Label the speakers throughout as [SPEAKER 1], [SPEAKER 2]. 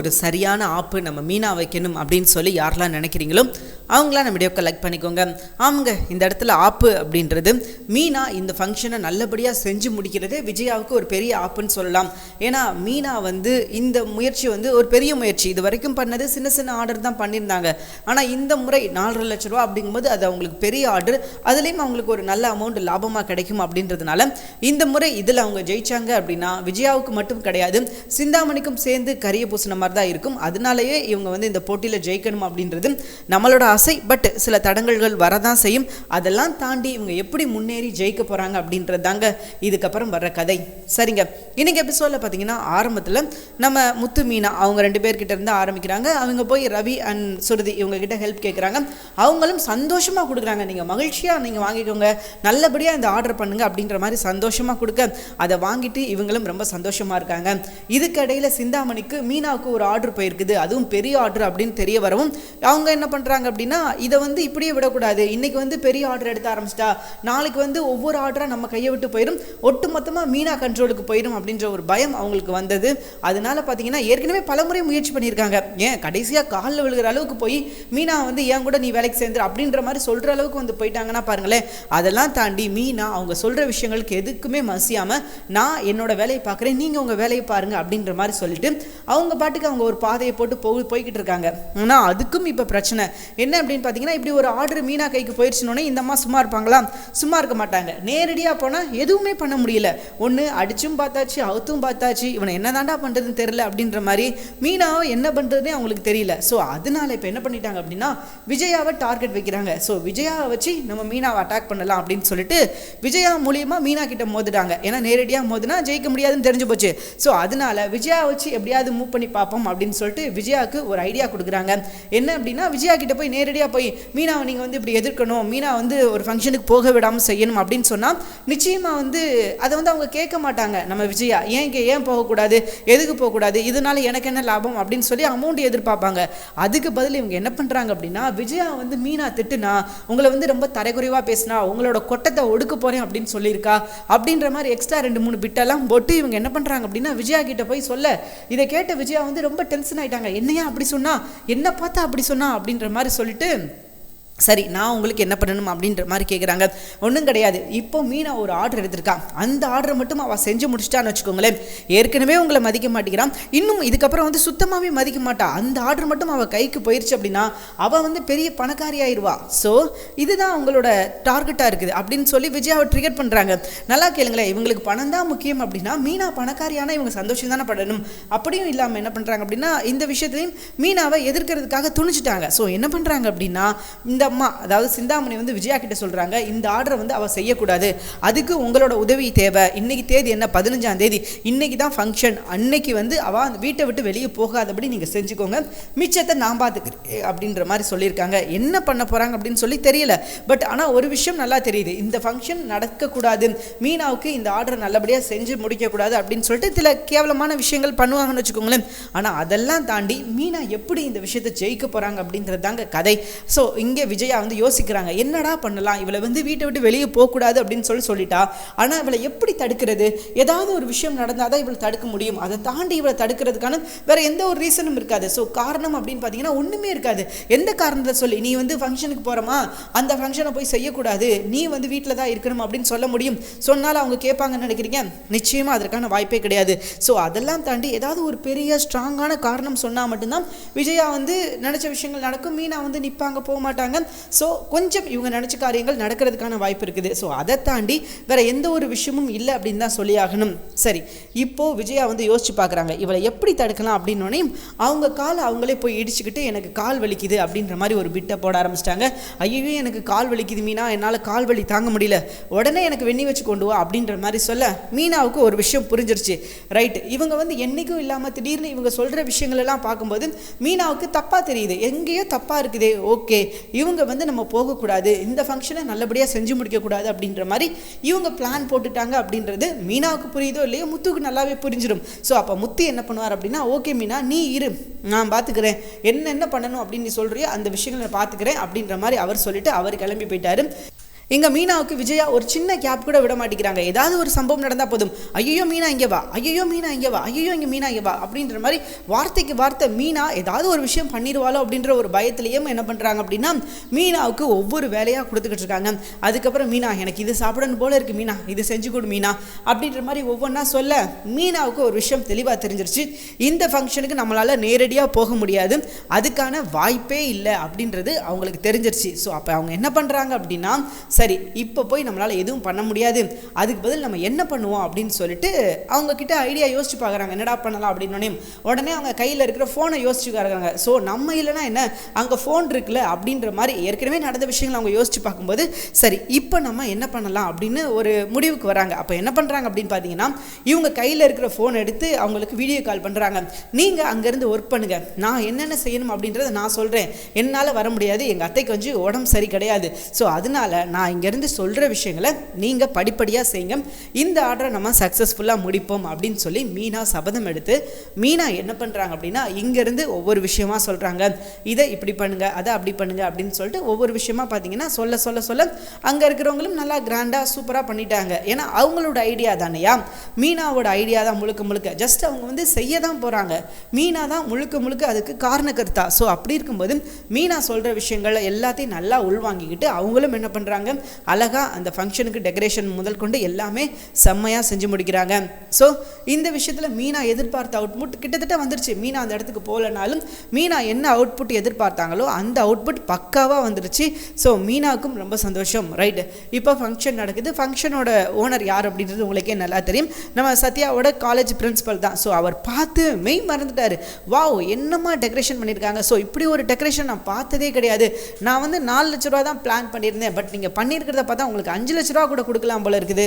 [SPEAKER 1] ஒரு சரியான ஆப்பு நம்ம மீனா வைக்கணும் அப்படின்னு சொல்லி யாரெல்லாம் நினைக்கிறீங்களோ அவங்களாம் நம்ம வீடியோக்கு லைக் பண்ணிக்கோங்க. ஆமாங்க இந்த இடத்துல ஆப்பு அப்படின்றது மீனா இந்த ஃபங்க்ஷனை நல்லபடியாக செஞ்சு முடிக்கிறது விஜயாவுக்கு ஒரு பெரிய ஆப்புன்னு சொல்லலாம். ஏன்னா மீனா வந்து இந்த முயற்சி வந்து ஒரு பெரிய முயற்சி. இது வரைக்கும் பண்ணது சின்ன சின்ன ஆர்டர் தான் பண்ணியிருந்தாங்க. ஆனால் இந்த முறை நாலரை லட்ச ரூபா அப்படிங்கும்போது அது அவங்களுக்கு பெரிய ஆர்டர் அதுலேயும் அவங்களுக்கு ஒரு நல்ல அமௌண்ட் லாபமாக கிடைக்கும் அப்படின்றதுனால இந்த முறை இதில் அவங்க ஜெயிச்சாங்க அப்படின்னா விஜயாவுக்கு மட்டும் கிடையாது. சிந்தாமணிக்கும் சேர்ந்து கரிய பூசின மாதிரி தான் இருக்கும். அதனாலேயே இவங்க வந்து இந்த போட்டியில் ஜெயிக்கணும் அப்படின்றது நம்மளோட ஆசை. பட் சில தடங்கல்கள் வரதான் செய்யும். அதெல்லாம் தாண்டி இவங்க எப்படி முன்னேறி ஜெயிக்க போகிறாங்க அப்படின்றது தாங்க இதுக்கப்புறம் வர்ற கதை. சரிங்க. இன்றைக்கி எபிசோடில் பார்த்தீங்கன்னா ஆரம்பத்தில் நம்ம முத்து மீனா அவங்க ரெண்டு பேர்கிட்ட இருந்து ஆரம்பிக்கிறாங்க. அவங்க போய் ரவி அண்ட் சுருதி இவங்க கிட்ட ஹெல்ப் கேட்குறாங்க அவங்களும் சந்தோஷமாக கொடுக்குறாங்க. நீங்கள் மகிழ்ச்சியாக நீங்கள் வாங்கிக்கோங்க. நல்லபடியாக இந்த ஆர்டர் பண்ணுங்க அப்படின்ற மாதிரி சந்தோஷமாக கொடுக்க. அதை வாங்கிட்டு இவங்களும் ரொம்ப சந்தோஷமாக இருக்காங்க. இதுக்கடையில் சிந்தாமணிக்கு மீனாவுக்கு ஒரு ஆர்டர் போயிருக்குது. அதுவும் பெரிய ஆர்டர் அப்படின்னு தெரிய வரவும் அவங்க என்ன பண்ணுறாங்க அப்படின்னு இதை வந்து இப்படியே விடக்கூடாது. இன்றைக்கி வந்து பெரிய ஆர்டர் எடுத்த ஆரம்பிச்சிட்டா நாளைக்கு வந்து ஒவ்வொரு ஆர்டராக நம்ம கையை விட்டு போயிடும் ஒட்டு மொத்தமாக மீனா கண்ட்ரோலுக்கு போயிடும் அப்படின்ற ஒரு பயம் அவங்களுக்கு வந்தது. அதனால பார்த்தீங்கன்னா ஏற்கனவே பலமுறை முயற்சி பண்ணியிருக்காங்க. ஏன் கடைசியாக காலில் விழுகிற அளவுக்கு போய் மீனா வந்து ஏன் கூட நீ வேலைக்கு சேர்ந்துரு அப்படின்ற மாதிரி சொல்கிற அளவுக்கு வந்து போயிட்டாங்கன்னா பாருங்களேன். அதெல்லாம் தாண்டி மீனா அவங்க சொல்கிற விஷயங்களுக்கு எதுக்குமே மசியாமல் நான் என்னோட வேலையை பார்க்குறேன் நீங்கள் உங்கள் வேலையை பாருங்க அப்படின்ற மாதிரி சொல்லிட்டு அவங்க பாட்டுக்கு அவங்க ஒரு பாதையை போட்டு போய் போய்கிட்டு இருக்காங்க. ஆனால் அதுக்கும் இப்போ பிரச்சனை. என்ன அப்படின்னு பார்த்தீங்கன்னா இப்படி ஒரு ஆர்டர் மீனா கைக்கு போயிடுச்சுனோடனே இந்த அம்மா சும்மா இருப்பாங்களா? சும்மா இருக்க மாட்டாங்க. நேரடியாக போனால் எதுவுமே பண்ண முடியல. ஒன்று அடிச்சும் பார்த்தாச்சு அவுத்தும் பார்த்தாச்சு இவனை என்ன தாண்டா பண்ணுறதுன்னு தெரில அப்படின்ற மாதிரி மீனாவை என்ன பண்ணுறதுனே அவங்களுக்கு தெரியல. ஸோ அதனால இப்போ என்ன பண்ணிட்டாங்க அப்படின்னா விஜயாவை டார்கெட் வைக்கிறாங்க. ஸோ விஜயாவை வச்சு நம்ம மீனாவை அட்டாக் பண்ணலாம் அப்படின்னு சொல்லிட்டு விஜயா மூலியமாக மீனா கிட்ட மோதுட்டாங்க ஏன்னா நேரடியாக மோதுனா ஜெயிக்க முடியாதுன்னு தெரிஞ்சு போச்சு. ஸோ அதனால விஜயா வச்சு எப்படியாவது மூவ் பண்ணி பார்ப்போம் அப்படின்னு சொல்லிட்டு விஜயாவுக்கு ஒரு ஐடியா கொடுக்குறாங்க. என்ன அப்படின்னா விஜயா கிட்ட போய் நேரடியாக போய் மீனாவை நீங்கள் வந்து இப்படி எதிர்க்கணும். மீனா வந்து ஒரு ஃபங்க்ஷனுக்கு போக விடாமல் செய்யணும் அப்படின்னு சொன்னால் நிச்சயமாக வந்து அதை வந்து அவங்க கேட்க மாட்டாங்க. நம்ம விஜயா ஏன் இங்கே ஏன் போகக்கூடாது? எதுக்கு போகக்கூடாது? இதனால எனக்கு என்ன லாபம்? அப்படின்னு சொல்லி அமௌண்ட் எதிர்பார்ப்பாங்க. அதுக்கு பதில் இவங்க என்ன பண்ணுறாங்க அப்படின்னா விஜயா வந்து மீனா திட்டுனா உங்களை வந்து ரொம்ப தரைக்குறைவாக பேசினா உங்களோட கொட்டத்தை ஒடுக்க போகிறேன் அப்படின்னு சொல்லியிருக்கா? அப்படின்ற மாதிரி எக்ஸ்ட்ரா ரெண்டு மூணு பிட்டெல்லாம் போட்டு இவங்க என்ன பண்ணுறாங்க அப்படின்னா விஜயா கிட்ட போய் சொல்ல இதை கேட்ட விஜயா வந்து ரொம்ப டென்ஷன் ஆயிட்டாங்க. என்னையா அப்படி சொன்னா? என்ன பார்த்தா அப்படி சொன்னா? அப்படின்ற மாதிரி சொல்லி சொல்லிட்டு சரி நான் உங்களுக்கு என்ன பண்ணணும் அப்படின்ற மாதிரி கேட்குறாங்க ஒன்றும் கிடையாது. இப்போ மீனா ஒரு ஆர்டர் எடுத்திருக்கா. அந்த ஆர்டரை மட்டும் அவள் செஞ்சு முடிச்சிட்டான்னு வச்சுக்கோங்களேன். ஏற்கனவே உங்களை மதிக்க மாட்டேங்கிறான். இன்னும் இதுக்கப்புறம் வந்து சுத்தமாகவே மதிக்க மாட்டா. அந்த ஆர்டர் மட்டும் அவள் கைக்கு போயிடுச்சு அப்படின்னா அவள் வந்து பெரிய பணக்காரி ஆயிடுவா ஸோ இதுதான் அவங்களோட டார்கெட்டாக இருக்குது. அப்படின்னு சொல்லி விஜயாவை ட்ரிகர் பண்ணுறாங்க நல்லா கேளுங்களேன். இவங்களுக்கு பணம் தான் முக்கியம் அப்படின்னா மீனா பணக்காரியான இவங்க சந்தோஷம் தானே படணும். அப்படியும் இல்லாமல் என்ன பண்ணுறாங்க அப்படின்னா இந்த விஷயத்துலையும் மீனாவை எதிர்க்கிறதுக்காக துணிச்சிட்டாங்க ஸோ என்ன பண்ணுறாங்க அப்படின்னா இந்த அம்மா அதாவது சிந்தாமணி வந்து விஜயா கிட்ட சொல்கிறாங்க இந்த ஆர்டரை வந்து அவள் செய்யக்கூடாது. அதுக்கு உங்களோட உதவி தேவை. இன்னைக்கு தேதி என்ன? பதினஞ்சாம் தேதி. இன்னைக்கு தான் ஃபங்க்ஷன் அன்னைக்கு வந்து அவள் அந்த வீட்டை விட்டு வெளியே போகாதபடி நீங்கள் செஞ்சுக்கோங்க. மிச்சத்தை நான் பார்த்துக்கிறேன் அப்படின்ற மாதிரி சொல்லியிருக்காங்க. என்ன பண்ண போகிறாங்க அப்படின்னு சொல்லி தெரியல. பட் ஆனால் ஒரு விஷயம் நல்லா தெரியுது. இந்த ஃபங்க்ஷன் நடக்கக்கூடாது. மீனாவுக்கு இந்த ஆர்டரை நல்லபடியாக செஞ்சு முடிக்கக்கூடாது அப்படின்னு சொல்லிட்டு சில கேவலமான விஷயங்கள் பண்ணுவாங்கன்னு வச்சுக்கோங்களேன். ஆனால் அதெல்லாம் தாண்டி மீனா எப்படி இந்த விஷயத்தை ஜெயிக்க போகிறாங்க அப்படின்றது தாங்க கதை. ஸோ இங்கே விஜய் வந்து யோசிக்கிறாங்க என்னடா பண்ணலாம்? இவளை வந்து வீட்டை விட்டு வெளியே போகக்கூடாது அப்படின்னு சொல்லி சொல்லிட்டா. ஆனால் இவளை எப்படி தடுக்கிறது? ஏதாவது ஒரு விஷயம் நடந்தால் தான் இவளை தடுக்க முடியும். அதை தாண்டி இவளை தடுக்கிறதுக்கான வேற எந்த ஒரு ரீசனும் இருக்காது. ஸோ காரணம் அப்படின்னு பார்த்தீங்கன்னா ஒன்றுமே இருக்காது. எந்த காரணத்தை சொல்லி? நீ வந்து ஃபங்க்ஷனுக்கு போகிறோமா அந்த ஃபங்க்ஷனை போய் செய்யக்கூடாது. நீ வந்து வீட்டில் தான் இருக்கணும் அப்படின்னு சொல்ல முடியும். சொன்னாலும் அவங்க கேட்பாங்கன்னு நினைக்கிறீங்க? நிச்சயமாக அதற்கான வாய்ப்பே கிடையாது. ஸோ அதெல்லாம் தாண்டி ஏதாவது ஒரு பெரிய ஸ்ட்ராங்கான காரணம் சொன்னால் மட்டும்தான் விஜயா வந்து நினச்ச விஷயங்கள் நடக்கும். மீனா வந்து நிற்பாங்க போக மாட்டாங்க. ஸோ கொஞ்சம் இவங்க நினச்ச காரியங்கள் நடக்கிறதுக்கான வாய்ப்பு இருக்குது. ஸோ அதை தாண்டி வேற எந்த ஒரு விஷயமும் இல்லை அப்படின்னு தான் சொல்லி ஆகணும் சரி இப்போது விஜயா வந்து யோசிச்சு பார்க்குறாங்க இவளை எப்படி தடுக்கலாம் அப்படின்னோடனே அவங்க கால் அவங்களே போய் இடிச்சுக்கிட்டு எனக்கு கால் வலிக்குது அப்படின்ற மாதிரி ஒரு பிட்டை போட ஆரம்பிச்சிட்டாங்க. ஐயோ எனக்கு கால் வலிக்குது மீனா என்னால் கால் வலி தாங்க முடியல. உடனே எனக்கு வெண்ணி வச்சு கொண்டு வா அப்படின்ற மாதிரி சொல்ல மீனாவுக்கு ஒரு விஷயம் புரிஞ்சிருச்சு. ரைட் இவங்க வந்து என்றைக்கும் இல்லாமல் திடீர்னு இவங்க சொல்கிற விஷயங்கள் எல்லாம் பார்க்கும்போது மீனாவுக்கு தப்பாக தெரியுது. எங்கேயோ தப்பாக இருக்குதே ஓகே இவங்க இவங்க வந்து நம்ம போகக்கூடாது. இந்த ஃபங்க்ஷனை நல்லபடியாக செஞ்சு முடிக்கக்கூடாது அப்படின்ற மாதிரி இவங்க பிளான் போட்டுட்டாங்க அப்படின்றது மீனாவுக்கு புரியுதோ இல்லையோ முத்துக்கு நல்லாவே புரிஞ்சிடும். ஸோ அப்போ முத்து என்ன பண்ணுவார் அப்படின்னா ஓகே மீனா நீ இரு. நான் பார்த்துக்கிறேன் என்ன என்ன பண்ணணும் அப்படின்னு நீ சொல்கிறியோ அந்த விஷயங்களை நான் பார்த்துக்கிறேன் அப்படின்ற மாதிரி அவர் சொல்லிட்டு அவர் கிளம்பி போயிட்டார். எங்கள் மீனாவுக்கு விஜயா ஒரு சின்ன கேப் கூட விட மாட்டேங்கிறாங்க. ஏதாவது ஒரு சம்பவம் நடந்தால் போதும். ஐயோ மீனா இங்கே வா. ஐயோ மீனா இங்கே வா. ஐயோ இங்கே மீனா இங்கே வா. அப்படின்ற மாதிரி வார்த்தைக்கு வார்த்தை மீனா ஏதாவது ஒரு விஷயம் பண்ணிடுவாளோ அப்படின்ற ஒரு பயத்திலையும் என்ன பண்ணுறாங்க அப்படின்னா மீனாவுக்கு ஒவ்வொரு வேலையாக கொடுத்துக்கிட்டு இருக்காங்க. அதுக்கப்புறம் மீனா எனக்கு இது சாப்பிடணும் போல இருக்குது மீனா. இது செஞ்சு கொடு மீனா. அப்படின்ற மாதிரி ஒவ்வொன்றா சொல்ல மீனாவுக்கு ஒரு விஷயம் தெளிவாக தெரிஞ்சிருச்சு. இந்த ஃபங்க்ஷனுக்கு நம்மளால் நேரடியாக போக முடியாது. அதுக்கான வாய்ப்பே இல்லை அப்படின்றது அவங்களுக்கு தெரிஞ்சிருச்சு. ஸோ அப்போ அவங்க என்ன பண்ணுறாங்க அப்படின்னா சரி இப்போ போய் நம்மளால் எதுவும் பண்ண முடியாது. அதுக்கு பதில் நம்ம என்ன பண்ணுவோம் அப்படின்னு சொல்லிட்டு அவங்கக்கிட்ட ஐடியா யோசிச்சு பார்க்குறாங்க என்னடா பண்ணலாம் அப்படின்னோடனே உடனே அவங்க கையில் இருக்கிற ஃபோனை யோசிச்சு பார்க்குறாங்க ஸோ நம்ம இல்லைன்னா என்ன? அங்கே ஃபோன் இருக்குல்ல அப்படின்ற மாதிரி ஏற்கனவே நடந்த விஷயங்களை அவங்க யோசிச்சு பார்க்கும்போது சரி இப்போ நம்ம என்ன பண்ணலாம் அப்படின்னு ஒரு முடிவுக்கு வராங்க. அப்போ என்ன பண்ணுறாங்க அப்படின்னு பார்த்தீங்கன்னா இவங்க கையில் இருக்கிற ஃபோன் எடுத்து அவங்களுக்கு வீடியோ கால் பண்ணுறாங்க நீங்கள் அங்கேருந்து ஒர்க் பண்ணுங்கள் நான் என்னென்ன செய்யணும் அப்படின்றத நான் சொல்கிறேன் என்னால் வர முடியாது. எங்கள் அத்தைக்கு கொஞ்சம் உடம்பு சரி கிடையாது. ஸோ அதனால நான் இங்கேருந்து சொல்கிற விஷயங்களை நீங்கள் படிப்படியாக செய்யுங்க. இந்த ஆர்டரை நம்ம சக்ஸஸ்ஃபுல்லாக முடிப்போம் அப்படின்னு சொல்லி மீனா சபதம் எடுத்து மீனா என்ன பண்ணுறாங்க அப்படின்னா இங்கேருந்து ஒவ்வொரு விஷயமா சொல்கிறாங்க இதை இப்படி பண்ணுங்கள் அதை அப்படி பண்ணுங்க அப்படின்னு சொல்லிட்டு ஒவ்வொரு விஷயமா பார்த்தீங்கன்னா சொல்ல சொல்ல சொல்ல அங்கே இருக்கிறவங்களும் நல்லா கிராண்டாக சூப்பராக பண்ணிட்டாங்க. ஏன்னா அவங்களோட ஐடியா தானையா? மீனாவோட ஐடியா தான் முழுக்க முழுக்க. ஜஸ்ட் அவங்க வந்து செய்ய தான் போகிறாங்க மீனா தான் முழுக்க முழுக்க அதுக்கு காரணக்கர்த்தா ஸோ அப்படி இருக்கும்போது மீனா சொல்கிற விஷயங்கள் எல்லாத்தையும் நல்லா உள்வாங்கிக்கிட்டு அவங்களும் என்ன பண்ணுறாங்க அழகாக அந்த ஃபங்க்ஷனுக்கு டெக்கரேஷன் முதல் கொண்டு எல்லாமே செம்மையாக செஞ்சு முடிக்கிறாங்க. ஸோ இந்த விஷயத்தில் மீனா எதிர்பார்த்த அவுட்புட் கிட்டத்தட்ட வந்துருச்சு. மீனா அந்த இடத்துக்கு போகலனாலும் மீனா என்ன அவுட்புட் எதிர்பார்த்தாங்களோ அந்த அவுட்புட் பக்காவாக வந்துருச்சு. ஸோ மீனாவுக்கும் ரொம்ப சந்தோஷம். ரைட் இப்போ ஃபங்க்ஷன் நடக்குது. ஃபங்க்ஷனோட ஓனர் யார் அப்படின்றது உங்களுக்கே நல்லா தெரியும். நம்ம சத்யாவோட காலேஜ் பிரின்ஸிபல் தான். ஸோ அவர் பார்த்து மெய் மறந்துட்டார். வாவ் என்னம்மா டெக்கரேஷன் பண்ணியிருக்காங்க ஸோ இப்படி ஒரு டெக்கரேஷன் நான் பார்த்ததே கிடையாது. நான் வந்து நாலு லட்ச ரூபா தான் பிளான் பண்ணியிருந்தேன். பட் நீங்கள் பண்ணியிருக்கிறத பார்த்தா உங்களுக்கு அஞ்சு லட்ச ரூபா கூட கொடுக்கலாம் போல இருக்குது.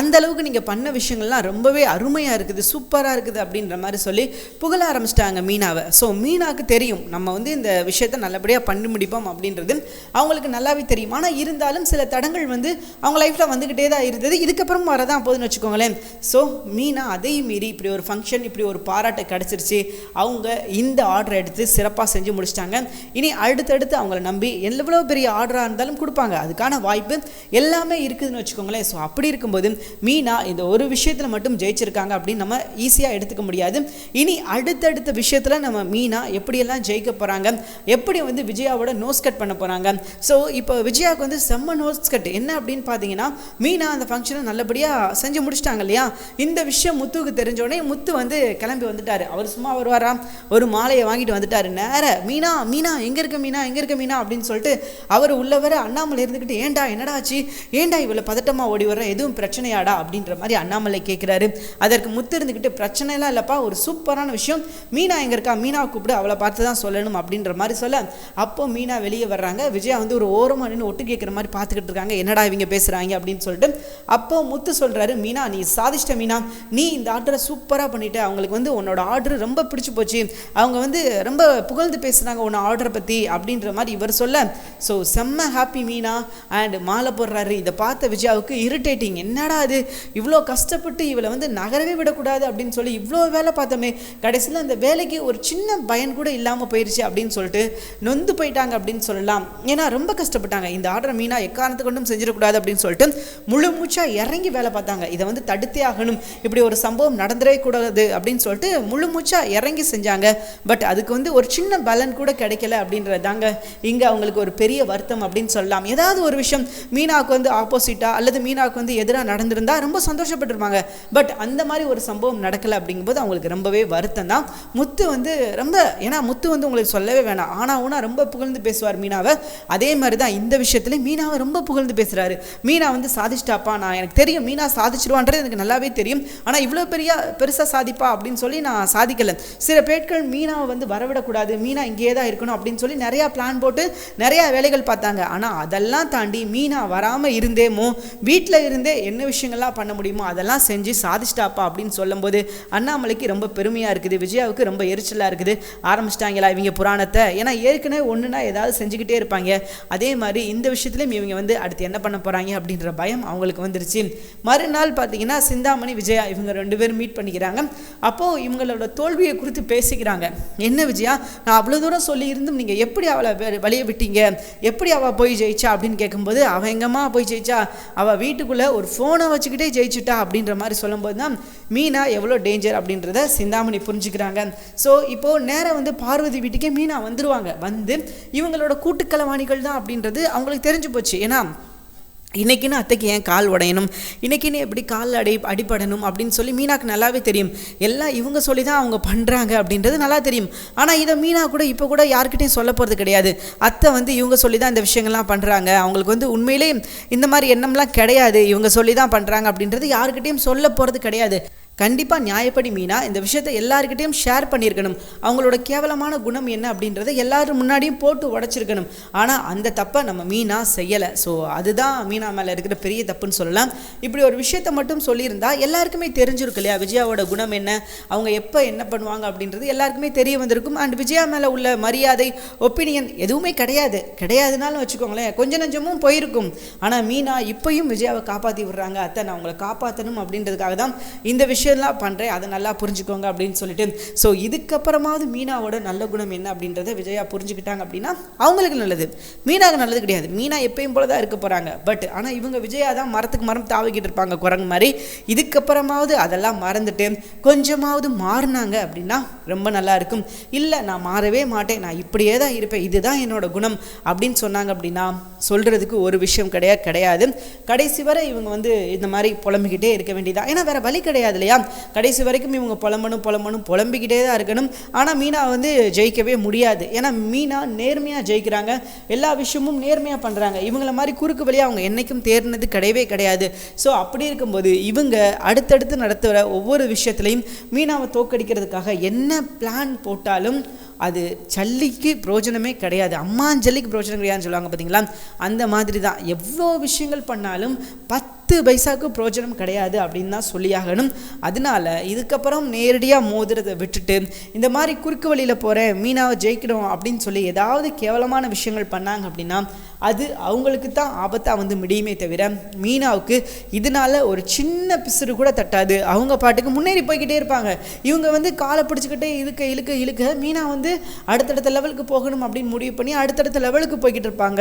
[SPEAKER 1] அந்த அளவுக்கு நீங்கள் பண்ண விஷயங்கள்லாம் ரொம்பவே அருமையாக இருக்குது சூப்பராக இருக்குது அப்படின்ற மாதிரி சொல்லி புகழ ஆரம்பிச்சிட்டாங்க மீனாவை. ஸோ மீனாவுக்கு தெரியும் நம்ம வந்து இந்த விஷயத்த நல்லபடியாக பண்ணி முடிப்போம் அப்படின்றது. அவங்களுக்கு நல்லாவே தெரியும். ஆனால் இருந்தாலும் சில தடங்கள் வந்து அவங்க லைஃப்பில் வந்துக்கிட்டே தான் இருந்தது. இதுக்கப்புறம் வரதான் போதுன்னு வச்சுக்கோங்களேன். ஸோ மீனா அதையும் மீறி இப்படி ஒரு ஃபங்க்ஷன் இப்படி ஒரு பாராட்டை கிடச்சிருச்சு. அவங்க இந்த ஆர்டரை எடுத்து சிறப்பாக செஞ்சு முடிச்சிட்டாங்க. இனி அடுத்தடுத்து அவங்கள நம்பி எவ்வளோ பெரிய ஆர்டராக இருந்தாலும் கொடுப்பாங்க. அதுக்கான வாய்ப்பு எல்லாமே இருக்குதுன்னு வச்சுக்கோங்களேன். ஸோ அப்படி இருக்கும்போது மீனா இந்த ஒரு விஷயத்தில் மட்டும் ஜெயிச்சிருக்காங்க அப்படின்னு நம்ம ஈஸியாக எடுத்துக்க முடியாது. இனி அடுத்தடுத்த விஷயத்தில் நம்ம மீனா எப்படியெல்லாம் ஜெயிக்க போகிறாங்க எப்படி வந்து விஜயாவோட நோஸ் கட் பண்ண போகிறாங்க ஸோ இப்போ விஜயாவுக்கு வந்து செம்ம நோஸ் கட் என்ன அப்படின்னு பார்த்தீங்கன்னா மீனா அந்த ஃபங்க்ஷனை நல்லபடியாக செஞ்சு முடிச்சிட்டாங்க இல்லையா? இந்த விஷயம் முத்துவுக்கு தெரிஞ்சோடனே முத்து வந்து கிளம்பி வந்துட்டார். அவர் சும்மா வருவாரா? ஒரு மாலையை வாங்கிட்டு வந்துட்டார். நேர மீனா மீனா எங்கே இருக்க மீனா? எங்கே இருக்க மீனா? அப்படின்னு சொல்லிட்டு அவர் உள்ளவர் அண்ணாமலை இருந்துக்கிட்டு ஏன்டா என்னடா ஆச்சு? ஏன்டா இவ்வளோ பதட்டமாக ஓடி வர எதுவும் பிரச்சனை உண்மையாடா அப்படின்ற மாதிரி அண்ணாமலை கேட்குறாரு அதற்கு முத்து இருந்துக்கிட்டு பிரச்சனைலாம் இல்லைப்பா ஒரு சூப்பரான விஷயம். மீனா எங்கே இருக்கா? மீனாவை கூப்பிடு அவளை பார்த்து தான் சொல்லணும் அப்படின்ற மாதிரி சொல்ல அப்போ மீனா வெளியே வர்றாங்க. விஜயா வந்து ஒரு ஓரமாக நின்று ஒட்டு கேட்குற மாதிரி பார்த்துக்கிட்டு இருக்காங்க. என்னடா இவங்க பேசுகிறாங்க அப்படின்னு சொல்லிட்டு அப்போ முத்து சொல்கிறாரு மீனா நீ சாதிச்சிட்ட மீனா. நீ இந்த ஆர்டரை சூப்பராக பண்ணிட்ட. அவங்களுக்கு வந்து உன்னோட ஆர்டர் ரொம்ப பிடிச்சி போச்சு. அவங்க வந்து ரொம்ப புகழ்ந்து பேசுனாங்க உன்னை ஆர்டரை பற்றி அப்படின்ற மாதிரி இவர் சொல்ல ஸோ செம்ம ஹாப்பி மீனா. அண்ட் மாலை போடுறாரு. இதை பார்த்த விஜயாவுக்கு இரிட்டேட்டிங் என்னடா அது இவ்வளோ கஷ்டப்பட்டு இவளை வந்து நகரவே விடக்கூடாது அப்படின்னு சொல்லி இவ்வளோ வேலை பார்த்தோமே கடைசியில் அந்த வேலைக்கு ஒரு சின்ன பயன் கூட இல்லாமல் போயிடுச்சு அப்படின்னு சொல்லிட்டு நொந்து போயிட்டாங்க அப்படின்னு சொல்லலாம். ஏன்னா ரொம்ப கஷ்டப்பட்டாங்க. இந்த ஆர்டர் மீனா எக்காரணத்து கொண்டும் செஞ்சிடக்கூடாது அப்படின்னு சொல்லிட்டு முழு மூச்சாக இறங்கி வேலை பார்த்தாங்க. இதை வந்து தடுத்தே ஆகணும். இப்படி ஒரு சம்பவம் நடந்துடவே கூடாது அப்படின்னு சொல்லிட்டு முழு மூச்சாக இறங்கி செஞ்சாங்க. பட் அதுக்கு வந்து ஒரு சின்ன பலன் கூட கிடைக்கல அப்படின்றது தாங்க. இங்கே அவங்களுக்கு ஒரு பெரிய வருத்தம் அப்படின்னு சொல்லலாம். ஏதாவது ஒரு விஷயம் மீனாவுக்கு வந்து ஆப்போசிட்டாக அல்லது மீனாவுக்கு வந்து எதிராக நடந்திருந்தா ரொம்ப சந்தோஷப்பட்டிருப்பாங்க. பட் அந்த மாதிரி ஒரு சம்பவம் நடக்கலை அப்படிங்கும்போது அவங்களுக்கு ரொம்பவே வருத்தம் தான். முத்து வந்து ரொம்ப ஏன்னா முத்து வந்து உங்களுக்கு சொல்லவே வேணாம். ஆனால் ஊனா ரொம்ப புகழ்ந்து பேசுவார் மீனாவை. அதே மாதிரி தான் இந்த விஷயத்துலையும் மீனாவை ரொம்ப புகழ்ந்து பேசுகிறாரு மீனா வந்து சாதிச்சிட்டாப்பா நான் எனக்கு தெரியும் மீனா சாதிச்சிருவான்றது எனக்கு நல்லாவே தெரியும். ஆனால் இவ்வளோ பெரிய பெருசாக சாதிப்பா அப்படின்னு சொல்லி நான் சாதிக்கலை. சில பேட்கள் மீனாவை வந்து வரவிடக்கூடாது மீனா இங்கேயே தான் இருக்கணும் அப்படின்னு சொல்லி நிறையா பிளான் போட்டு நிறையா வேலைகள் பார்த்தாங்க. ஆனால் அதெல்லாம் தாண்டி மீனா வராமல் இருந்தேமோ வீட்டில் இருந்தே என்ன விஷயங்கள்லாம் பண்ண முடியுமோ? அதெல்லாம் செஞ்சு சாதிச்சிட்டாப்பா அப்படின்னு சொல்லும்போது அண்ணாமலைக்கு ரொம்ப பெருமையாக இருக்குது. விஜயாவுக்கு ரொம்ப எரிச்சலாக இருக்குது. ஆரம்பிச்சிட்டாங்களா இவங்க புராணத்தை? ஏன்னா ஏற்கனவே ஒன்றுனா ஏதாவது செஞ்சுக்கிட்டே இருப்பாங்க. அதே மாதிரி இந்த விஷயத்துலையும் இவங்க வந்து அடுத்து என்ன பண்ண போகிறாங்க அப்படின்ற பயம் அவங்களுக்கு வந்துருச்சு. மறுநாள் பார்த்தீங்கன்னா சிந்தாமணி விஜயா இவங்க ரெண்டு பேரும் மீட் பண்ணிக்கிறாங்க. அப்போது இவங்களோட தோல்வியை குறித்து பேசிக்கிறாங்க. என்ன விஜயா? நான் அவ்வளோ தூரம் சொல்லியிருந்தும் நீங்கள் எப்படி அவளை வழியை விட்டீங்க? எப்படி அவள் போய் ஜெயிச்சா? அப்படின்னு கேட்கும்போது அவள் எங்கம்மா போய் ஜெயிச்சா? அவள் வீட்டுக்குள்ளே ஒரு ஃபோன் வச்சுக்கிட்டே ஜெயிச்சுட்டா அப்படின்ற மாதிரி சொல்லும்போது தான் மீனா எவ்வளோ டேஞ்சர் அப்படின்றத சிந்தாமணி புரிஞ்சுக்கிறாங்க. ஸோ இப்போது நேரம் வந்து பார்வதி வீட்டுக்கே மீனா வந்துடுவாங்க வந்து இவங்களோட கூட்டுக்கலவாணிகள் தான் அப்படின்றது அவங்களுக்கு தெரிஞ்சு போச்சு. ஏன்னா இன்றைக்கின்னு அத்தைக்கு ஏன் கால் உடையணும்? இன்னைக்குன்னு எப்படி கால் அடி அடிபடணும் அப்படின்னு சொல்லி மீனாக்கு நல்லாவே தெரியும். எல்லாம் இவங்க சொல்லி தான் அவங்க பண்ணுறாங்க அப்படின்றது நல்லா தெரியும். ஆனால் இதை மீனா கூட இப்போ கூட யார்கிட்டையும் சொல்ல போகிறது கிடையாது. அத்தை வந்து இவங்க சொல்லி தான் இந்த விஷயங்கள்லாம் பண்ணுறாங்க அவங்களுக்கு வந்து உண்மையிலே இந்த மாதிரி எண்ணம்லாம் கிடையாது. இவங்க சொல்லி தான் பண்ணுறாங்க அப்படின்றது யார்கிட்டையும் சொல்ல போகிறது கிடையாது. கண்டிப்பாக நியாயப்படி மீனா இந்த விஷயத்தை எல்லாருக்கிட்டையும் ஷேர் பண்ணியிருக்கணும். அவங்களோட கேவலமான குணம் என்ன அப்படின்றத எல்லாரும் முன்னாடியும் போட்டு உடச்சிருக்கணும். ஆனால் அந்த தப்பை நம்ம மீனா செய்யலை. ஸோ அதுதான் மீனா மேலே இருக்கிற பெரிய தப்புன்னு சொல்லலாம். இப்படி ஒரு விஷயத்தை மட்டும் சொல்லியிருந்தா எல்லாருக்குமே தெரிஞ்சிருக்கு இல்லையா? விஜயாவோட குணம் என்ன? அவங்க எப்போ என்ன பண்ணுவாங்க அப்படின்றது எல்லாருக்குமே தெரிய வந்திருக்கும். அண்ட் விஜயா மேலே உள்ள மரியாதை ஒப்பீனியன் எதுவுமே கிடையாது. கிடையாதுனாலும் வச்சுக்கோங்களேன் கொஞ்சம் நஞ்சமும் போயிருக்கும். ஆனால் மீனா இப்பயும் விஜயாவை காப்பாற்றி விடுறாங்க. அத்தை நான் அவங்களை காப்பாற்றணும் அப்படின்றதுக்காக தான் இந்த விஷயம் விஷயம்லாம் பண்ணுறேன் அதை நல்லா புரிஞ்சுக்கோங்க அப்படின்னு சொல்லிட்டு ஸோ இதுக்கப்புறமாவது மீனாவோட நல்ல குணம் என்ன அப்படின்றத விஜயா புரிஞ்சுக்கிட்டாங்க அப்படின்னா அவங்களுக்கு நல்லது. மீனாவுக்கு நல்லது கிடையாது. மீனா எப்பயும் போல தான் இருக்க போகிறாங்க பட் ஆனால் இவங்க விஜயா தான் மரத்துக்கு மரம் தாவிக்கிட்டு இருப்பாங்க குரங்கு மாதிரி. இதுக்கப்புறமாவது அதெல்லாம் மறந்துட்டு கொஞ்சமாவது மாறினாங்க அப்படின்னா ரொம்ப நல்லா இருக்கும். இல்லை நான் மாறவே மாட்டேன் நான் இப்படியே தான் இருப்பேன் இதுதான் என்னோட குணம் அப்படின்னு சொன்னாங்க அப்படின்னா சொல்கிறதுக்கு ஒரு விஷயம் கிடையாது கிடையாது. கடைசி வரை இவங்க வந்து இந்த மாதிரி புலம்பிக்கிட்டே இருக்க வேண்டியதா ஏன்னா வேற வழி கிடையாது இல்லையா? கடைசி வரைக்கும் இவங்க புலம்பணும் புலம்பணும் புலம்பிக்கிட்டே தான் இருக்கணும். ஆனால் மீனா வந்து ஜெயிக்கவே முடியாது. ஏன்னா மீனா நேர்மையாக ஜெயிக்கிறாங்க. எல்லா விஷயமும் நேர்மையாக பண்ணுறாங்க இவங்கள மாதிரி குறுக்கு வழியாக அவங்க என்றைக்கும் தேர்னது கிடையவே கிடையாது. ஸோ அப்படி இருக்கும்போது இவங்க அடுத்தடுத்து நடத்துகிற ஒவ்வொரு விஷயத்துலையும் மீனாவை தோக்கடிக்கிறதுக்காக என்ன பிளான் போட்டாலும் அது சல்லிக்கு பிரோஜனமே கிடையாது. அம்மாஞ்சல்லிக்கு பிரோஜனம் கிடையாதுன்னு சொல்லுவாங்க பார்த்தீங்களா அந்த மாதிரி தான் எவ்வளோ விஷயங்கள் பண்ணாலும் பத்து பத்து பைசாவுக்கு பிரோஜனம் கிடையாது அப்படின்னு தான் சொல்லியாகணும். அதனால இதுக்கப்புறம் நேரடியாக மோதுறதை விட்டுட்டு இந்த மாதிரி குறுக்கு வழியில் போகிறேன் மீனாவை ஜெயிக்கணும் அப்படின்னு சொல்லி ஏதாவது கேவலமான விஷயங்கள் பண்ணாங்க அப்படின்னா அது அவங்களுக்கு தான் ஆபத்தாக வந்து முடியுமே தவிர மீனாவுக்கு இதனால ஒரு சின்ன பிசுறு கூட தட்டாது. அவங்க பாட்டுக்கு முன்னேறி போய்கிட்டே இருப்பாங்க. இவங்க வந்து காலை பிடிச்சிக்கிட்டே இழுக்க இழுக்க இழுக்க மீனா வந்து அடுத்தடுத்த லெவலுக்கு போகணும் அப்படின்னு முடிவு பண்ணி அடுத்தடுத்த லெவலுக்கு போய்கிட்டு இருப்பாங்க.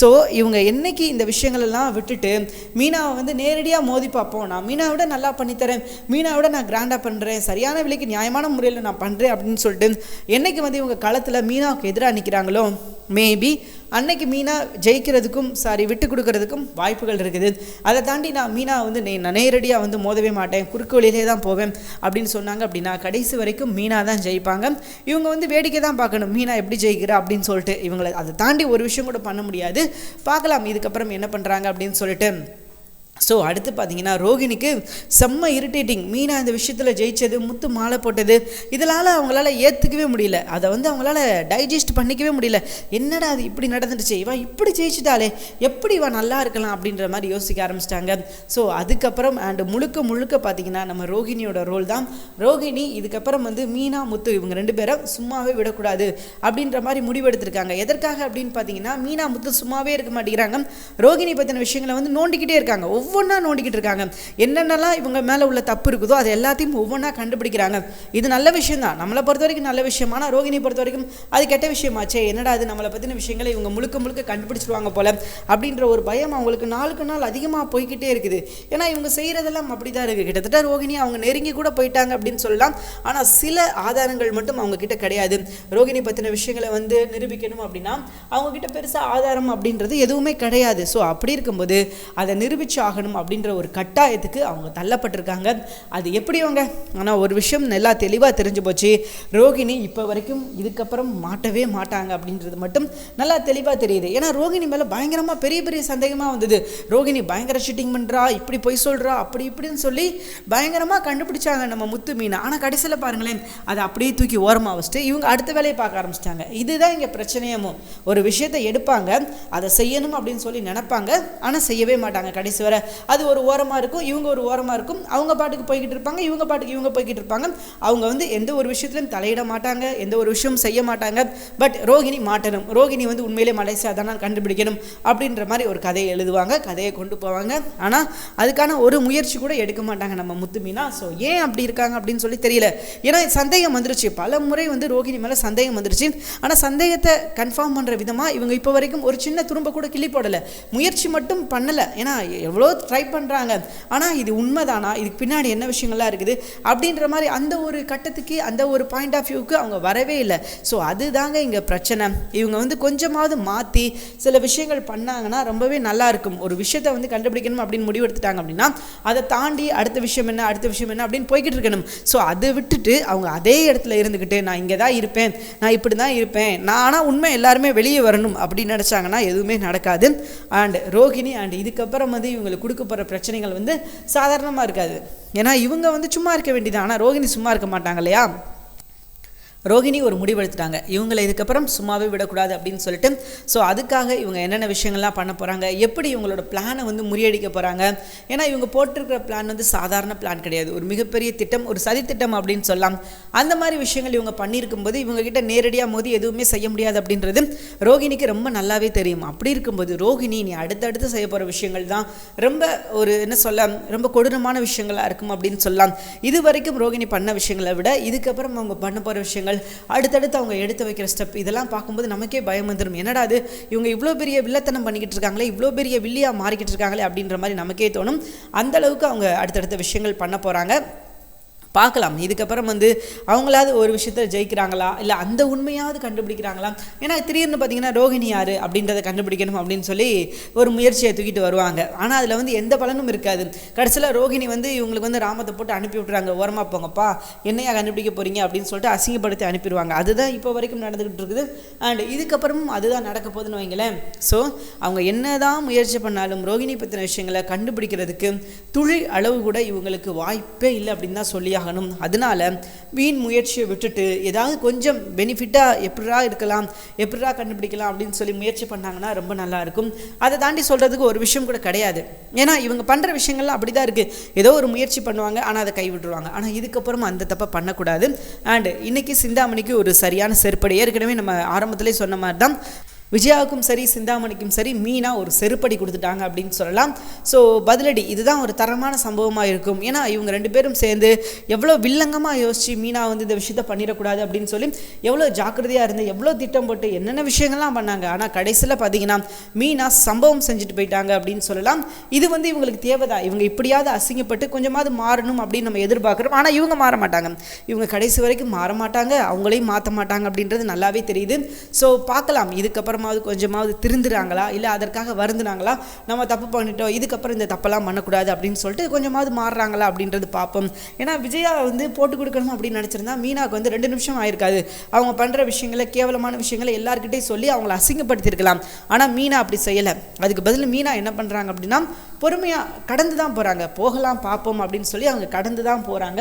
[SPEAKER 1] ஸோ இவங்க என்னைக்கு இந்த விஷயங்களெல்லாம் விட்டுட்டு மீனாவை வந்து நேரடியாக மோதி பார்ப்போம். நான் மீனாவை விட நல்லா பண்ணித்தரேன். மீனாவை விட நான் கிராண்டாக பண்ணுறேன் சரியான விலைக்கு நியாயமான முறையில் நான் பண்ணுறேன் அப்படின்னு சொல்லிட்டு என்னைக்கு வந்து இவங்க களத்தில் மீனாவுக்கு எதிராக நிற்கிறாங்களோ மேபி அன்னைக்கு மீனா ஜெயிக்கிறதுக்கும் சாரி விட்டு கொடுக்கறதுக்கும் வாய்ப்புகள் இருக்குது. அதை தாண்டி நான் மீனா வந்து நே நான் நேரடியாக வந்து மோதவே மாட்டேன். குறுக்கு வழியிலே தான் போவேன் அப்படின்னு சொன்னாங்க அப்படின்னா கடைசி வரைக்கும் மீனா தான் ஜெயிப்பாங்க. இவங்க வந்து வேடிக்கை தான் பார்க்கணும். மீனா எப்படி ஜெயிக்கிறா அப்படின்னு சொல்லிட்டு இவங்களை அதை தாண்டி ஒரு விஷயம் கூட பண்ண முடியாது. பார்க்கலாம். இதுக்கப்புறம் என்ன பண்ணுறாங்க அப்படின்னு சொல்லிட்டு ஸோ அடுத்து பார்த்தீங்கன்னா ரோகிணிக்கு செம்ம இரிட்டேட்டிங் மீனா இந்த விஷயத்தில் ஜெயிச்சது முத்து மாலை போட்டது இதனால் அவங்களால ஏற்றுக்கவே முடியல. அதை வந்து அவங்களால டைஜஸ்ட் பண்ணிக்கவே முடியல. என்னடா அது இப்படி நடந்துடுச்சு? இவன் இப்படி ஜெயிச்சிட்டாலே எப்படி இவன் நல்லா இருக்கலாம் அப்படின்ற மாதிரி யோசிக்க ஆரம்பிச்சிட்டாங்க. ஸோ அதுக்கப்புறம் அண்டு முழுக்க முழுக்க பார்த்தீங்கன்னா நம்ம ரோகிணியோட ரோல் தான். ரோகிணி இதுக்கப்புறம் வந்து மீனா முத்து இவங்க ரெண்டு பேரும் சும்மாவே விடக்கூடாது அப்படின்ற மாதிரி முடிவெடுத்திருக்காங்க. எதற்காக அப்படின்னு பார்த்தீங்கன்னா மீனா முத்து சும்மாவே இருக்க மாட்டேங்கிறாங்க. ரோகிணி பற்றின விஷயங்களை வந்து நோண்டிக்கிட்டே இருக்காங்க. ஒவ்வொன்றா நோண்டிக்கிட்டு இருக்காங்க. என்னென்னலாம் இவங்க மேலே உள்ள தப்பு இருக்குதோ அது எல்லாத்தையும் ஒவ்வொன்றா கண்டுபிடிக்கிறாங்க. இது நல்ல விஷயம் தான் நம்மளை பொறுத்த வரைக்கும் நல்ல விஷயம். ஆனால் ரோகிணி பொறுத்த வரைக்கும் அது கெட்ட விஷயமாச்சே. என்னடா அது நம்மளை பற்றின விஷயங்களை இவங்க முழுக்க முழுக்க கண்டுபிடிச்சிருவாங்க போல அப்படின்ற ஒரு பயம் அவங்களுக்கு நாளுக்கு நாள் அதிகமாக போய்கிட்டே இருக்குது. ஏன்னா இவங்க செய்கிறதெல்லாம் அப்படி தான் இருக்குது கிட்டத்தட்ட ரோகிணி அவங்க நெருங்கி கூட போயிட்டாங்க அப்படின்னு சொல்லலாம். ஆனால் சில ஆதாரங்கள் மட்டும் அவங்க கிட்ட கிடையாது. ரோகிணி பற்றின விஷயங்களை வந்து நிரூபிக்கணும் அப்படின்னா அவங்க கிட்ட பெருசாக ஆதாரம் அப்படின்றது எதுவுமே கிடையாது. ஸோ அப்படி இருக்கும்போது அதை நிரூபிச்சு ஆகணும் அப்படின்ற ஒரு கட்டாயத்துக்கு அவங்க தள்ளப்பட்டிருக்காங்க. அது எப்படி அவங்க ஆனால் ஒரு விஷயம் நல்லா தெளிவாக தெரிஞ்சு போச்சு. ரோகிணி இப்போ வரைக்கும் இதுக்கப்புறம் மாட்டவே மாட்டாங்க அப்படின்றது மட்டும் நல்லா தெளிவாக தெரியுது. ஏன்னா ரோகிணி மேலே பயங்கரமாக பெரிய பெரிய சந்தேகமாக வந்தது. ரோகிணி பயங்கர ஷீட்டிங் பண்ணுறா இப்படி பொய் சொல்கிறா அப்படி இப்படின்னு சொல்லி பயங்கரமாக கண்டுபிடிச்சாங்க நம்ம முத்து மீனை. ஆனால் கடைசியில் பாருங்களேன் அதை அப்படியே தூக்கி ஓரமாக வச்சுட்டு இவங்க அடுத்த வேலையை பார்க்க ஆரம்பிச்சிட்டாங்க. இதுதான் இங்கே பிரச்சனையமோ? ஒரு விஷயத்தை எடுப்பாங்க அதை செய்யணும் அப்படின்னு சொல்லி நினைப்பாங்க ஆனால் செய்யவே மாட்டாங்க. கடைசி வரை அது ஒரு ஓரமாக இருக்கும் இவங்க ஒரு ஓரமாக இருக்கும். அவங்க பாட்டுக்கு போய்கிட்டு இருப்பாங்க இவங்க பாட்டுக்கு இவங்க போய்கிட்டு இருப்பாங்க. அவங்க வந்து எந்த ஒரு விஷயத்திலும் தலையிட மாட்டாங்க எந்த ஒரு விஷயமும் செய்ய மாட்டாங்க. பட் ரோகிணி மாட்டணும். ரோகிணி வந்து உண்மையிலே மலேசியா தானே கண்டுபிடிக்கணும் அப்படின்ற மாதிரி ஒரு கதையை எழுதுவாங்க கதையை கொண்டு போவாங்க. ஆனால் அதுக்கான ஒரு முயற்சி கூட எடுக்க மாட்டாங்க நம்ம முத்துமீனா ஸோ ஏன் அப்படி இருக்காங்க அப்படின்னு சொல்லி தெரியல. ஏன்னா சந்தேகம் வந்துருச்சு. பல முறை வந்து ரோகிணி மேலே சந்தேகம் வந்துருச்சு. ஆனால் சந்தேகத்தை கன்ஃபார்ம் பண்ணுற விதமாக இவங்க இப்போ வரைக்கும் ஒரு சின்ன துரும்ப கூட கிள்ளி போடலை. முயற்சி மட்டும் பண்ணலை. ஏன்னா எவ்வளோ ட்ரை பண்ணுறாங்க ஆனால் இது உண்மைதானா? இதுக்கு பின்னாடி என்ன விஷயங்கள்லாம் இருக்குது? அப்படின்ற மாதிரி அந்த ஒரு கட்டத்துக்கு அந்த ஒரு பாயிண்ட் ஆஃப் வியூக்கு அவங்க வரவே இல்லை. ஸோ அதுதாங்க இங்கே பிரச்சனை. இவங்க வந்து கொஞ்சமாவது மாற்றி சில விஷயங்கள் பண்ணாங்கன்னா ரொம்பவே நல்லா இருக்கும். ஒரு விஷயத்தை வந்து கண்டுபிடிக்கணும் அப்படின்னு முடிவெடுத்துட்டாங்க அப்படின்னா அதை தாண்டி அடுத்த விஷயம் என்ன அடுத்த விஷயம் என்ன அப்படின்னு போய்கிட்டு இருக்கணும். ஸோ அதை விட்டுட்டு அவங்க அதே இடத்துல இருந்துக்கிட்டு நான் இங்கே தான் இருப்பேன். நான் இப்படி தான் இருப்பேன். நான் ஆனால் உண்மை எல்லாருமே வெளியே வரணும். அப்படின்னு நினச்சாங்கன்னா எதுவுமே நடக்காது. அண்ட் ரோகிணி அண்ட் இதுக்கப்புறம் வந்து இவங்களுக்கு கொடுக்க போகிற பிரச்சனைகள் வந்து சாதாரணமாக இருக்காது. ஏன்னா இவங்க வந்து சும்மா இருக்க வேண்டியது. ஆனால் ரோகிணி சும்மா இருக்க மாட்டாங்க இல்லையா? ரோகிணி ஒரு முடிவெடுத்துட்டாங்க. இவங்களை இதுக்கப்புறம் சும்மாவே விடக்கூடாது அப்படின்னு சொல்லிட்டு ஸோ அதுக்காக இவங்க என்னென்ன விஷயங்கள்லாம் பண்ண போகிறாங்க எப்படி இவங்களோட பிளானை வந்து முறியடிக்க போகிறாங்க ஏன்னா இவங்க போட்டிருக்கிற பிளான் வந்து சாதாரண பிளான் கிடையாது. ஒரு மிகப்பெரிய திட்டம் ஒரு சதி திட்டம் அப்படின்னு சொல்லலாம். அந்த மாதிரி விஷயங்கள் இவங்க பண்ணியிருக்கும்போது போது கிட்ட நேரடியாக மோதி எதுவுமே செய்ய முடியாது அப்படின்றது ரோகிணிக்கு ரொம்ப நல்லாவே தெரியும். அப்படி இருக்கும்போது ரோகிணி நீ அடுத்தடுத்து செய்ய போகிற விஷயங்கள் தான் ரொம்ப ஒரு என்ன சொல்ல ரொம்ப கொடூரமான விஷயங்களாக இருக்கும் அப்படின்னு சொல்லலாம். இது வரைக்கும் ரோகிணி பண்ண விஷயங்களை விட இதுக்கப்புறம் அவங்க பண்ண போகிற விஷயங்கள் அடுத்தடுத்து அவங்க எடுத்து வைக்கிற ஸ்டெப் இதெல்லாம் பார்க்கும்போது நமக்கே பயம் வந்துடும் என்னடா அது? இவங்க இவ்வளோ பெரிய வில்லத்தனம் பண்ணிக்கிட்டு இருக்காங்களே இவ்வளோ பெரிய வில்லியாக மாறிக்கிட்டு இருக்காங்களே அப்படின்ற மாதிரி நமக்கே தோணும். அந்த அளவுக்கு அவங்க அடுத்தடுத்த விஷயங்கள் பண்ண போகிறாங்க பார்க்கலாம். இதுக்கப்புறம் வந்து அவங்களாவது ஒரு விஷயத்த ஜெயிக்கிறாங்களா? இல்லை அந்த உண்மையாவது கண்டுபிடிக்கிறாங்களா? ஏன்னா திடீர்னு பார்த்தீங்கன்னா ரோகிணி யார் அப்படின்றத கண்டுபிடிக்கணும் அப்படின்னு சொல்லி ஒரு முயற்சியை தூக்கிட்டு வருவாங்க. ஆனால் அதில் வந்து எந்த பலனும் இருக்காது. கடைசியில் ரோகிணி வந்து இவங்களுக்கு வந்து ராமத்தை போட்டு அனுப்பி விட்றாங்க ஓரமாக போங்கப்பா என்னையா கண்டுபிடிக்க போகிறீங்க அப்படின்னு சொல்லிட்டு அசிங்கப்படுத்தி அனுப்பிடுவாங்க. அதுதான் இப்போ வரைக்கும் நடந்துக்கிட்டு இருக்குது. அண்ட் இதுக்கப்புறமும் அதுதான் நடக்க போகுதுன்னு வைங்களேன். ஸோ அவங்க என்னதான் முயற்சி பண்ணாலும் ரோஹிணி பற்றின விஷயங்களை கண்டுபிடிக்கிறதுக்கு துளி அளவு கூட இவங்களுக்கு வாய்ப்பே இல்லை அப்படின்னு தான் சொல்லியா ஆகணும் அதனால வீண் முயற்சியை விட்டுட்டு ஏதாவது கொஞ்சம் பெனிஃபிட்டாக எப்படிரா இருக்கலாம் எப்படிரா கண்டுபிடிக்கலாம் அப்படின்னு சொல்லி முயற்சி பண்ணாங்கன்னா ரொம்ப நல்லா இருக்கும். அதை தாண்டி சொல்கிறதுக்கு ஒரு விஷயம் கூட கிடையாது. ஏன்னா இவங்க பண்ணுற விஷயங்கள்லாம் அப்படி தான் இருக்குது ஏதோ ஒரு முயற்சி பண்ணுவாங்க ஆனால் அதை கைவிட்டுருவாங்க ஆனால் இதுக்கப்புறம் அந்த தப்பை பண்ணக்கூடாது. அண்டு இன்றைக்கி சிந்தாமணிக்கு ஒரு சரியான செருப்படி. ஏற்கனவே நம்ம ஆரம்பத்திலே சொன்ன மாதிரி தான் விஜயாவுக்கும் சரி சிந்தாமணிக்கும் சரி மீனா ஒரு செருப்படி கொடுத்துட்டாங்க அப்படின்னு சொல்லலாம். ஸோ பதிலடி இதுதான் ஒரு தரமான சம்பவமாக இருக்கும். ஏன்னா இவங்க ரெண்டு பேரும் சேர்ந்து எவ்வளோ வில்லங்கமாக யோசிச்சு மீனா வந்து இந்த விஷயத்த பண்ணிடக்கூடாது அப்படின்னு சொல்லி எவ்வளோ ஜாக்கிரதையாக இருந்து எவ்வளோ திட்டம் போட்டு என்னென்ன விஷயங்கள்லாம் பண்ணாங்க. ஆனால் கடைசியில் பார்த்தீங்கன்னா மீனா சம்பவம் செஞ்சுட்டு போயிட்டாங்க அப்படின்னு சொல்லலாம். இது வந்து இவங்களுக்கு தேவைதான் இவங்க இப்படியாவது அசிங்கப்பட்டு கொஞ்சமாவது மாறணும் அப்படின்னு நம்ம எதிர்பார்க்குறோம். ஆனால் இவங்க மாற மாட்டாங்க. இவங்க கடைசி வரைக்கும் மாற மாட்டாங்க. அவங்களையும் மாற்ற மாட்டாங்க அப்படின்றது நல்லாவே தெரியுது. ஸோ பார்க்கலாம். இதுக்கப்புறம் இதுக்கப்புறமாவது கொஞ்சமாவது திருந்துறாங்களா? இல்லை அதற்காக வருந்துனாங்களா? நம்ம தப்பு பண்ணிட்டோம் இதுக்கப்புறம் இந்த தப்பெல்லாம் பண்ணக்கூடாது அப்படின்னு சொல்லிட்டு கொஞ்சமாவது மாறுறாங்களா அப்படின்றது பார்ப்போம் ஏன்னா விஜயா வந்து போட்டு கொடுக்கணும் அப்படின்னு நினச்சிருந்தா மீனாவுக்கு வந்து ரெண்டு நிமிஷம் ஆயிருக்காது. அவங்க பண்ணுற விஷயங்களை கேவலமான விஷயங்களை எல்லாருக்கிட்டையும் சொல்லி அவங்கள அசிங்கப்படுத்தியிருக்கலாம். ஆனால் மீனா அப்படி செய்யலை. அதுக்கு பதில் மீனா என்ன பண்ணுறாங்க அப்படின்னா பொறுமையாக கடந்து தான் போகிறாங்க போகலாம் பார்ப்போம் அப்படின்னு சொல்லி அவங்க கடந்து தான் போகிறாங்க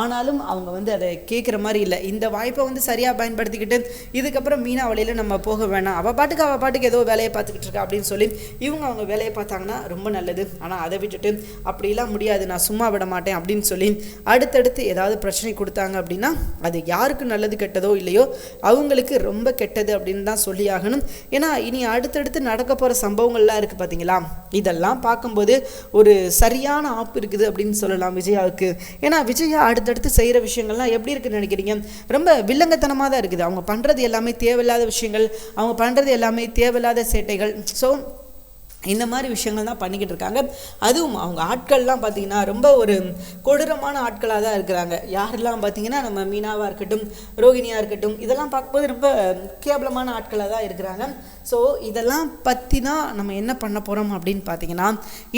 [SPEAKER 1] ஆனாலும் அவங்க வந்து அதை கேட்குற மாதிரி இல்லை. இந்த வாய்ப்பை வந்து சரியாக பயன்படுத்திக்கிட்டு இதுக்கப்புறம் மீனா வழியில் நம்ம போக வேணாம். அவள் பாட்டுக்கு அவள் பாட்டுக்கு ஏதோ வேலையை பார்த்துக்கிட்டு இருக்கா அப்படின்னு சொல்லி இவங்க அவங்க வேலையை பார்த்தாங்கன்னா ரொம்ப நல்லது. ஆனால் அதை விட்டுட்டு அப்படிலாம் முடியாது. நான் சும்மா விட மாட்டேன் அப்படின்னு சொல்லி அடுத்தடுத்து ஏதாவது பிரச்சனை கொடுத்தாங்க அப்படின்னா அது யாருக்கு நல்லது கெட்டதோ இல்லையோ அவங்களுக்கு ரொம்ப கெட்டது அப்படின்னு தான் சொல்லி ஆகணும். ஏன்னா இனி அடுத்தடுத்து நடக்க போகிற சம்பவங்கள்லாம் இருக்குது பார்த்தீங்களா இதெல்லாம் பார்க்கும்போது ஒரு சரியான ஆப் இருக்குது அப்படின்னு சொல்லலாம் விஜயாவுக்கு. ஏன்னா விஜயா அடுத்தடுத்து செய்கிற விஷயங்கள்லாம் எப்படி இருக்குன்னு நினைக்கிறீங்க? ரொம்ப வில்லங்கத்தனமாக தான் இருக்குது. அவங்க பண்ணுறது எல்லாமே தேவையில்லாத விஷயங்கள். அவங்க பண்ணுறது எல்லாமே தேவையில்லாத சேட்டைகள். ஸோ இந்த மாதிரி விஷயங்கள் தான் பண்ணிக்கிட்டு இருக்காங்க. அதுவும் அவங்க ஆட்கள்லாம் பார்த்தீங்கன்னா ரொம்ப ஒரு கொடூரமான ஆட்களாக தான் இருக்கிறாங்க. யாரெல்லாம் பார்த்தீங்கன்னா நம்ம மீனாவாக இருக்கட்டும் ரோகிணியாக இருக்கட்டும் இதெல்லாம் பார்க்கும்போது ரொம்ப கேவலமான ஆட்களாக தான் இருக்கிறாங்க. ஸோ இதெல்லாம் பற்றி தான் நம்ம என்ன பண்ண போகிறோம் அப்படின்னு பார்த்தீங்கன்னா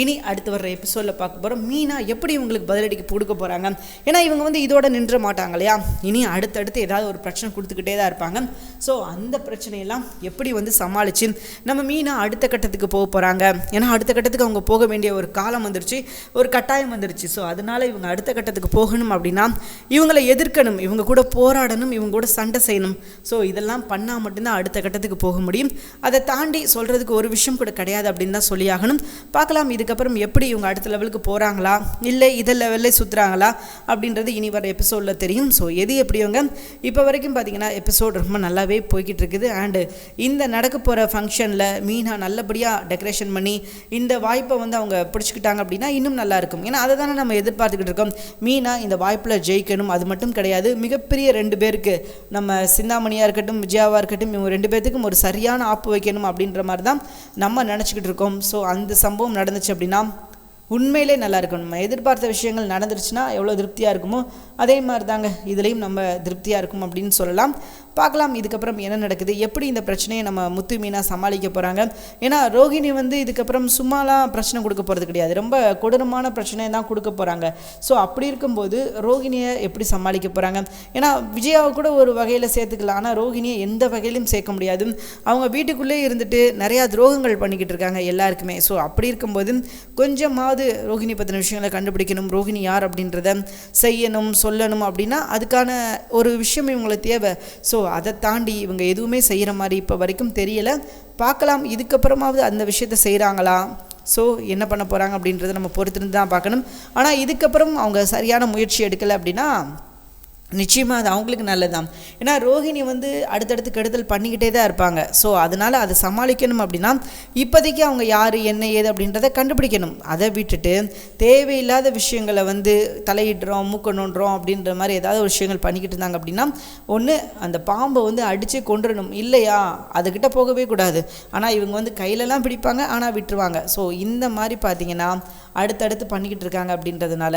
[SPEAKER 1] இனி அடுத்து வர்ற எபிசோடில் பார்க்க போகிறோம் மீனா எப்படி இவங்களுக்கு பதிலடிக்கு கொடுக்க போகிறாங்க ஏன்னா இவங்க வந்து இதோட நின்ற மாட்டாங்க இல்லையா? இனி அடுத்தடுத்து ஏதாவது ஒரு பிரச்சனை கொடுத்துக்கிட்டே தான் இருப்பாங்க. ஸோ அந்த பிரச்சனையெல்லாம் எப்படி வந்து சமாளித்து நம்ம மீனா அடுத்த கட்டத்துக்கு போக போகிறாங்க ஏன்னா அடுத்த கட்டத்துக்கு அவங்க போக வேண்டிய ஒரு காலம் வந்துருச்சு. ஒரு கட்டாயம் வந்துருச்சு. ஸோ அதனால் இவங்க அடுத்த கட்டத்துக்கு போகணும் அப்படின்னா இவங்களை எதிர்க்கணும். இவங்க கூட போராடணும். இவங்க கூட சண்டை செய்யணும். ஸோ இதெல்லாம் பண்ணால் மட்டும்தான் அடுத்த கட்டத்துக்கு போக முடியும். அதை தாண்டி சொல்கிறதுக்கு ஒரு விஷயம் கூட கிடையாது அப்படின்னு தான் சொல்லியாகணும். பார்க்கலாம் இதுக்கப்புறம் எப்படி இவங்க அடுத்த லெவலுக்கு போகிறாங்களா இல்லை இதை லெவலில் சுற்றுறாங்களா அப்படின்றது இனி வர எபிசோடில் தெரியும். ஸோ எது எப்படியோங்க? இப்போ வரைக்கும் பார்த்தீங்கன்னா எபிசோட் ரொம்ப நல்லாவே போய்கிட்டு இருக்குது அண்டு இந்த நடக்க போகிற ஃபங்க்ஷனில் மீனா நல்லபடியாக டெக்கரேஷன் பண்ணி இந்த வாய்ப்பை வந்து அவங்க பிடிச்சிக்கிட்டாங்க அப்படின்னா இன்னும் நல்லா இருக்கும். ஏன்னா அதை தானே நம்ம எதிர்பார்த்துக்கிட்டு இருக்கோம். மீனா இந்த வாய்ப்பில் ஜெயிக்கணும் அது மட்டும் கிடையாது. மிகப்பெரிய ரெண்டு பேருக்கு நம்ம சிந்தாமணியாக இருக்கட்டும் விஜயாவாக இருக்கட்டும் இவங்க ரெண்டு பேர்த்துக்கும் ஒரு சரியான ஆப்பு வைக்கணும் அப்படின்ற மாதிரி தான் நம்ம நினச்சிக்கிட்டு இருக்கோம். ஸோ அந்த சம்பவம் நடந்துச்சு அப்படின்னா உண்மையிலே நல்லா இருக்கும் நம்ம எதிர்பார்த்த விஷயங்கள் நடந்துருச்சுன்னா எவ்வளோ திருப்தியாக இருக்குமோ அதே மாதிரி தாங்க இதுலேயும் நம்ம திருப்தியாக இருக்கும் அப்படின்னு சொல்லலாம். பார்க்கலாம். இதுக்கப்புறம் என்ன நடக்குது? எப்படி இந்த பிரச்சனையை நம்ம முத்து மீனா சமாளிக்க போகிறாங்க ஏன்னா ரோகிணி வந்து இதுக்கப்புறம் சும்மாலாம் பிரச்சனை கொடுக்க போகிறது கிடையாது. ரொம்ப கொடூரமான பிரச்சனை தான் கொடுக்க போகிறாங்க ஸோ அப்படி இருக்கும்போது ரோகிணியை எப்படி சமாளிக்க போகிறாங்க ஏன்னா விஜயாவை கூட ஒரு வகையில் சேர்த்துக்கலாம். ஆனால் ரோகிணியை எந்த வகையிலும் சேர்க்க முடியாது. அவங்க வீட்டுக்குள்ளே இருந்துட்டு நிறையா துரோகங்கள் பண்ணிக்கிட்டு இருக்காங்க எல்லாருக்குமே. ஸோ அப்படி இருக்கும்போது கொஞ்சமாவது ரோஹிணி பற்றின விஷயங்களை கண்டுபிடிக்கணும். ரோகிணி யார் அப்படின்றத செய்யணும் சொல்லணும் அப்படின்னா அதுக்கான ஒரு விஷயம் இவங்களுக்கு தேவை. ஸோ அதை தாண்டி இவங்க எதுவுமே செய்கிற மாதிரி இப்போ வரைக்கும் தெரியல. பார்க்கலாம் இதுக்கப்புறமாவது அந்த விஷயத்த செய்கிறாங்களா ஸோ என்ன பண்ண போகிறாங்க அப்படின்றத நம்ம பொறுத்திருந்து தான் பார்க்கணும். ஆனால் இதுக்கப்புறம் அவங்க சரியான முயற்சி எடுக்கலை அப்படின்னா நிச்சயமாக அது அவங்களுக்கு நல்லதான் ஏன்னா ரோஹிணி வந்து அடுத்தடுத்து கெடுதல் பண்ணிக்கிட்டே தான் இருப்பாங்க. ஸோ அதனால் அதை சமாளிக்கணும் அப்படின்னா இப்போதைக்கு அவங்க யார் என்ன ஏது அப்படின்றத கண்டுபிடிக்கணும். அதை விட்டுட்டு தேவையில்லாத விஷயங்களை வந்து தலையிடுறோம் மூக்கணுன்றோம் அப்படின்ற மாதிரி ஏதாவது ஒரு விஷயங்கள் பண்ணிக்கிட்டு இருந்தாங்க அப்படின்னா ஒன்று அந்த பாம்பை வந்து அடித்து கொண்டுடணும் இல்லையா? அதுக்கிட்ட போகவே கூடாது. ஆனால் இவங்க வந்து கையிலலாம் பிடிப்பாங்க ஆனால் விட்டுருவாங்க. ஸோ இந்த மாதிரி பார்த்தீங்கன்னா அடுத்தடுத்து பண்ணிக்கிட்டு இருக்காங்க அப்படின்றதுனால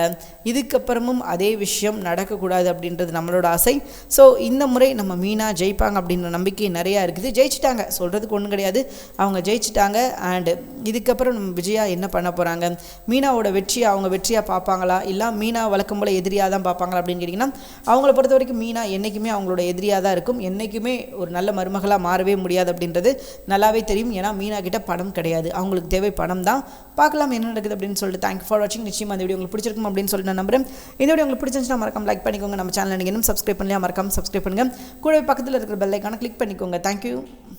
[SPEAKER 1] இதுக்கப்புறமும் அதே விஷயம் நடக்கக்கூடாது அப்படின்றது நம்மளோட ஆசை. ஸோ இந்த முறை நம்ம மீனா ஜெயிப்பாங்க அப்படின்ற நம்பிக்கை நிறையா இருக்குது. ஜெயிச்சிட்டாங்க. சொல்கிறதுக்கு ஒன்றும் கிடையாது. அவங்க ஜெயிச்சிட்டாங்க. அண்டு இதுக்கப்புறம் நம்ம விஜயா என்ன பண்ண போகிறாங்க மீனாவோட வெற்றியை அவங்க வெற்றியாக பார்ப்பாங்களா? இல்லை மீனா வழக்கம் போல் எதிரியாக தான் பார்ப்பாங்களா அப்படின்னு கேட்டிங்கன்னா அவங்கள பொறுத்த வரைக்கும் மீனா என்றைக்குமே அவங்களோட எதிரியாக தான் இருக்கும். என்றைக்குமே ஒரு நல்ல மருமகளாக மாறவே முடியாது அப்படின்றது நல்லாவே தெரியும். ஏன்னா மீனா கிட்ட பணம் கிடையாது. அவங்களுக்கு தேவை பணம் தான். பார்க்கலாம் என்ன நடக்குது அப்படின்னு சொல்லி சொல்லிட்டு தேங்க்யூ ஃபார் வாட்சிங் நிச்சயமாக இந்த வீடியோ உங்களுக்கு பிடிச்சிருக்கும் அப்படின்னு சொல்லிட்டு நான் நம்புறேன். இந்த வீடியோ உங்களுக்கு பிடிச்சிருந்துச்சுன்னா மறக்காம லைக் பண்ணிக்கோங்க. நம்ம சேனல் நீங்கள் இன்னும் சப்ஸ்கிரைப் பண்ணலாம் மறக்காம சப்ஸ்கிரைப் பண்ணுங்கள் கூடவே பக்கத்தில் இருக்கிற பெல் ஐக்கான கிளிக் பண்ணிக்கோங்க. தேங்க்யூ